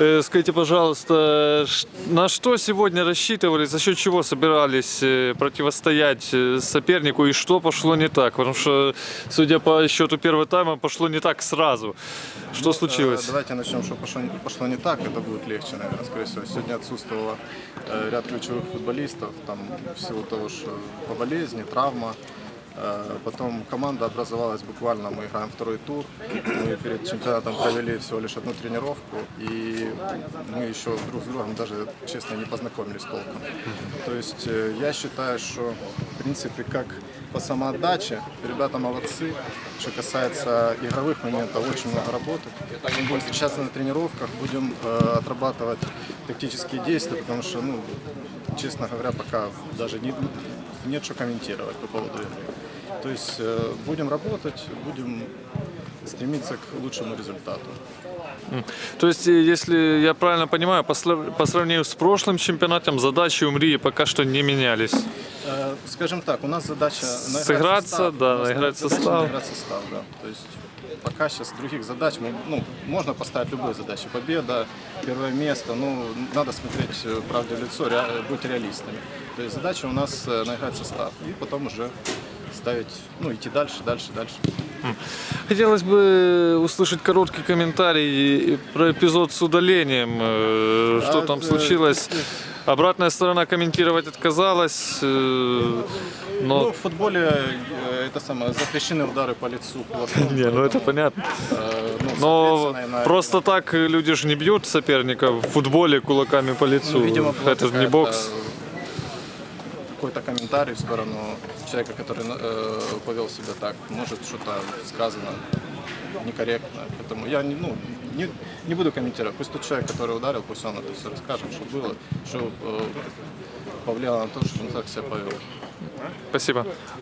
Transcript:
Э, Скажите, пожалуйста, на что сегодня рассчитывали, за счет чего собирались э, противостоять э, сопернику и что пошло не так? Потому что, судя по счету первого тайма, пошло не так сразу. Что Э, случилось? Давайте начнем, что пошло, не- пошло не так, это будет легче, наверное, скорее всего. Сегодня отсутствовало ряд ключевых футболистов, там в силу того, что по болезни, травма. Э, Потом команда образовалась буквально, мы играем второй тур. Мы перед чемпионатом провели всего лишь одну тренировку, и мы еще друг с другом даже, честно, не познакомились толком. То есть э, я считаю, что, в принципе, как по самоотдаче, ребята молодцы. Что касается игровых моментов, очень много работы. Мы будем встречаться на тренировках, будем э, отрабатывать тактические действия, потому что, ну, честно говоря, пока даже не, нет что комментировать по поводу игры. То есть э, будем работать, будем стремиться к лучшему результату. То есть, э, если я правильно понимаю, по сравнению с прошлым чемпионатом, задачи у Мрии пока что не менялись. Э, Скажем так, у нас задача Сыграться, состав. да, наиграть состав. наиграть состав, да. То есть пока сейчас других задач, мы, ну, можно поставить любые задачи. Победа, первое место, ну, надо смотреть э, правде в лицо, ре- быть реалистами. То есть задача у нас э, наиграть состав и потом уже ставить, ну, идти дальше, дальше, дальше. Хотелось бы услышать короткий комментарий про эпизод с удалением. Э, Что А, там э, случилось? Обратная сторона комментировать отказалась. э, Ну, Но... в футболе э, это самое, запрещены удары по лицу. Не, ну это понятно. э, ну, Но просто так люди же не бьют соперника в футболе кулаками по лицу. Ну, это же не бокс. э, Какой-то комментарий в сторону человека, который э, повел себя так. Может, что-то сказано некорректно. Поэтому я не, ну, не, не буду комментировать. Пусть тот человек, который ударил, пусть он это все расскажет, что было, что э, повлияло на то, что он так себя повел. Спасибо.